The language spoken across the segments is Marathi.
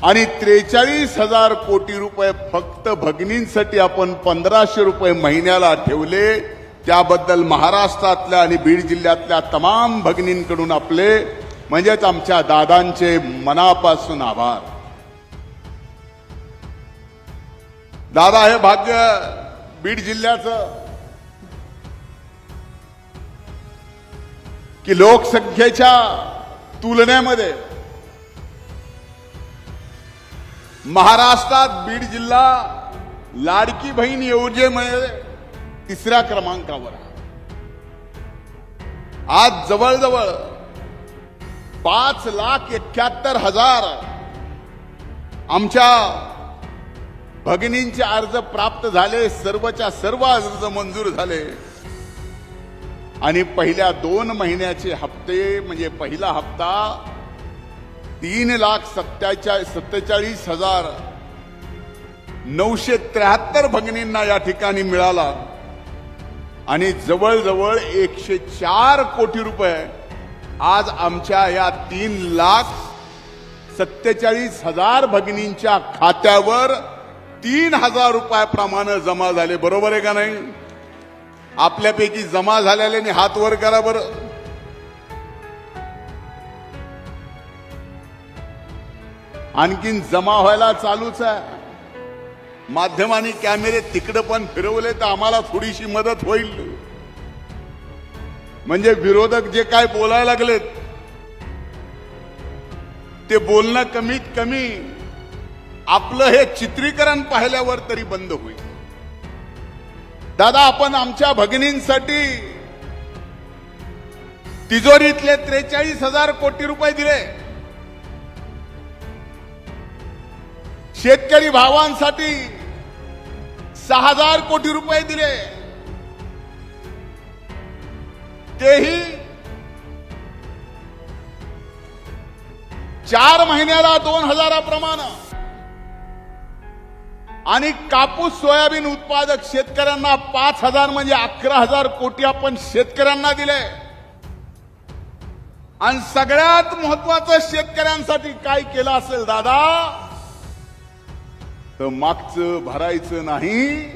आणि त्रेचाळीस हजार कोटी रुपये फक्त भगिनींसाठी आपण पंधराशे रुपये महिन्याला ठेवले. त्याबद्दल महाराष्ट्रातल्या आणि बीड जिल्ह्यातल्या तमाम भगिनींकडून आपले म्हणजेच आमच्या दादांचे मनापासून आभार. दादा हे भाग्य बीड जिल्ह्याचं की लोकसंख्येच्या तुलनेमध्ये महाराष्ट्रात बीड जिल्हा लाडकी बहीण योजनेमध्ये तिसऱ्या क्रमांकावर आज जवळजवळ पाच लाख एक्क्याहत्तर हजार आमच्या भगिनींचे अर्ज प्राप्त झाले सर्वच्या सर्व अर्ज मंजूर झाले. आणि पहिल्या दोन महिन्याचे हप्ते म्हणजे पहिला हप्ता तीन लाख सत्तेचाळीस सत्तेचाळीस हजार नऊशे त्र्याहत्तर भगिनींना या ठिकाणी मिळाला. आणि जवळजवळ एकशे चार कोटी रुपये आज आमच्या या तीन लाख सत्तेचाळीस हजार भगिनींच्या खात्यावर तीन हजार रुपयाप्रमाणे जमा झाले. बरोबर आहे का नाही? आपल्यापैकी जमा झालेल्याने हात वर करा बरं. आणखीन जमा व्हायला चालूच आहे. माध्यमांनी कॅमेरे तिकडं पण फिरवले तर आम्हाला थोडीशी मदत होईल. म्हणजे विरोधक जे काय बोलायला लागलेत ते बोलणं कमीत कमी आपलं हे चित्रीकरण पाहिल्यावर तरी बंद होईल. दादा आपण आमच्या भगिनींसाठी तिजोरीतले त्रेचाळीस हजार कोटी रुपये दिले. शेतकरी भावांसाठी सहा हजार कोटी रुपये दिले. तेही चार महिन्याला दोन हजाराप्रमाणे. आणि कापूस सोयाबीन उत्पादक शेतकऱ्यांना पाच हजार म्हणजे अकरा हजार कोटी आपण शेतकऱ्यांना दिले. आणि सगळ्यात महत्वाचं शेतकऱ्यांसाठी काय केलं असेल दादा? तर मागचं भरायचं नाही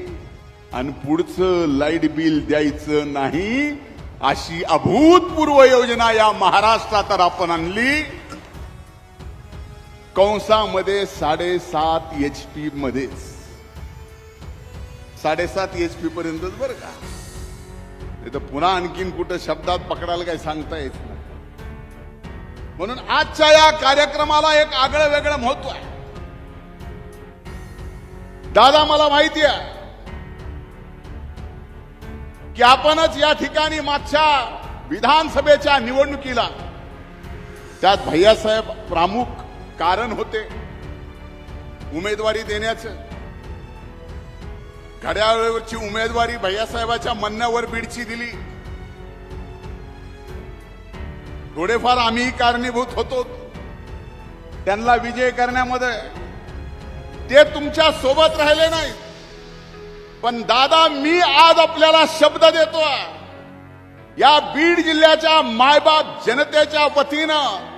आणि पुढचं लाइट बिल द्यायचं नाही अशी अभूतपूर्व योजना या महाराष्ट्रात तर आपण आणली. कंसामध्ये साडेसात एच पी मध्येच. साडेसात एच पी पर्यंतच बरं का? तर पुन्हा आणखीन कुठं शब्दात पकडायला काही सांगता येत नाही. म्हणून आजच्या या कार्यक्रमाला एक आगळं वेगळं महत्त्व आहे. दादा मला माहिती आहे की आपणच या ठिकाणी मागच्या विधानसभेच्या निवडणुकीला त्यात भैयासाहेब प्रामुख कारण होते उमेदवारी देण्याचं. घड्याळावरची उमेदवारी भैयासाहेबाच्या म्हणण्यावर बीडची दिली. थोडेफार आम्ही कारणीभूत होतो. त्यांना विजय करण्यामध्ये ते तुमच्यासोबत राहिले नाही पण दादा मी आज आपल्याला शब्द देतो या बीड जिल्ह्याच्या मायबाप जनतेच्या वतीनं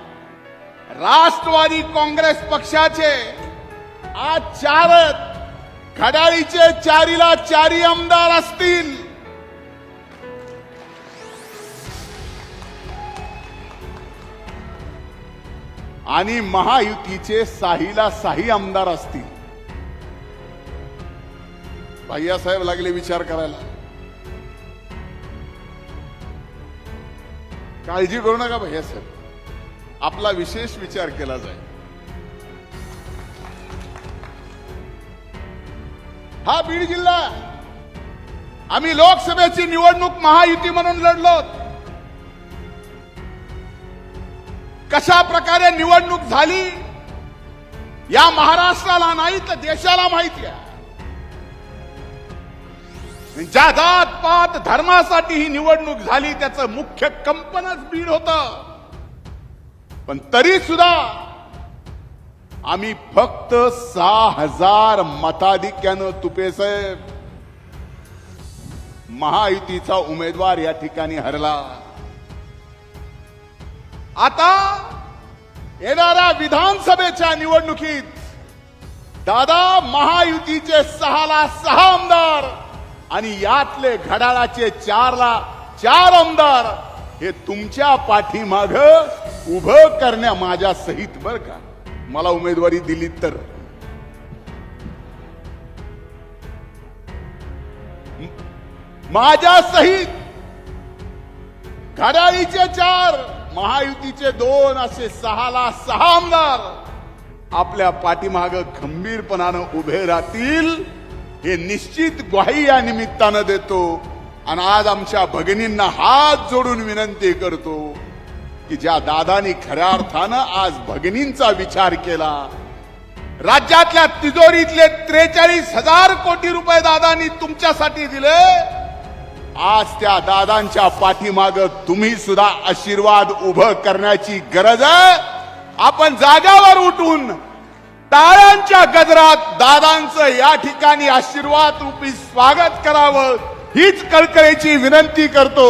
राष्ट्रवादी काँग्रेस पक्षाचे आज चार खडाळीचे चारीला चारी आमदार असतील. आणि महायुतीचे साहीला साही आमदार असतील. अय्यासाहेब लागले विचार करायला. काळजी करू नका भैयासाहेब आपला विशेष विचार केला जाईल. हा बीड जिल्हा. आम्ही लोकसभेची निवडणूक महायुती म्हणून लढलो. कशा प्रकारे निवडणूक झाली? या महाराष्ट्राला नाही तर देशाला माहिती आहे. जात पात धर्मासाठी ही निवडणूक झाली त्याचं मुख्य कंपनच बीड होत. पण तरी सुद्धा आम्ही फक्त सहा हजार मताधिक्यानं तुपे साहेब. महायुतीचा उमेदवार या ठिकाणी हरला. आता येणाऱ्या विधानसभेच्या निवडणुकीत दादा महायुतीचे सहाला सहा आमदार. आणि यातले घड्याळाचे चारला चार आमदार हे तुमच्या पाठीमाग उभं करण्या माझ्या सहित बर का? मला उमेदवारी दिली तर. माझ्या सहित घड्याळीचे चार महायुतीचे दोन असे सहाला सहा आमदार आपल्या पाठीमाग खंबीरपणानं उभे राहतील. हे निश्चित ग्वाही या निमित्तानं देतो. आणि आज आमच्या भगिनींना हात जोडून विनंती करतो की ज्या दादानी खऱ्या अर्थानं आज भगिनींचा विचार केला राज्यातल्या तिजोरीतले त्रेचाळीस हजार कोटी रुपये दादानी तुमच्यासाठी दिले आज त्या दादांच्या पाठीमाग तुम्ही सुद्धा आशीर्वाद उभं करण्याची गरज आहे. आपण जागावर उठून टाळ्यांच्या गजरात दादांचं या ठिकाणी आशीर्वाद रूपी स्वागत करावं हीच कळकळीची विनंती करतो.